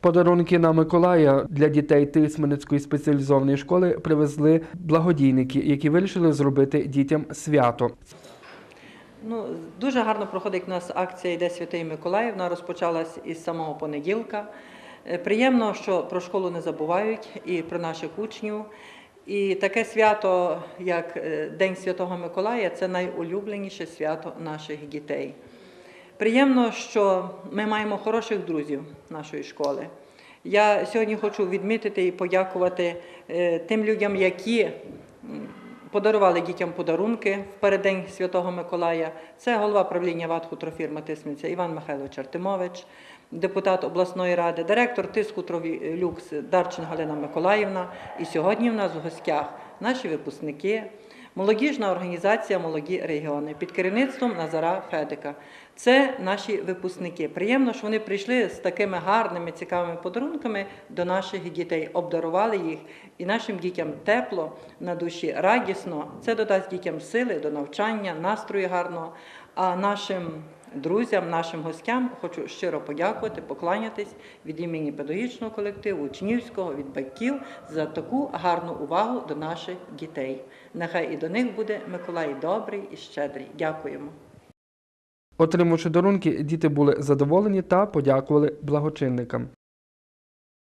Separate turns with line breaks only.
Подарунки на Миколая для дітей Тисменецької спеціалізованої школи привезли благодійники, які вирішили зробити дітям свято.
Ну, дуже гарно проходить у нас акція Йде Святий Миколай. Вона розпочалась із самого понеділка. Е, Приємно, що про школу не забувають і про наших учнів. І таке свято, як е, День Святого Миколая, це найулюбленіше свято наших дітей. Приємно, що ми маємо хороших друзів нашої школи. Я сьогодні хочу відмітити і подякувати е, тим людям, які подарували дітям подарунки в переддень Святого Миколая. Це голова правління ВАТ «Хутрофірма Тисменця Іван Михайлович Артемович, депутат обласної ради, директор тиску Люкс Дарчин Галина Миколаївна. І сьогодні в нас в гостях наші випускники, молодіжна організація Молоді регіони під керівництвом Назара Федика. Це наші випускники. Приємно, що вони прийшли з такими гарними, цікавими подарунками до наших дітей, обдарували їх і нашим дітям тепло на душі, радісно. Це додасть дітям сили до навчання, настрою гарного. А нашим друзям, нашим гостям хочу щиро подякувати, покланятись від імені педагогічного колективу, учнівського, від батьків за таку гарну увагу до наших дітей. Нехай і до них буде Миколай добрий і щедрий. Дякуємо.
Отримавши дарунки, діти були задоволені та подякували благочинникам.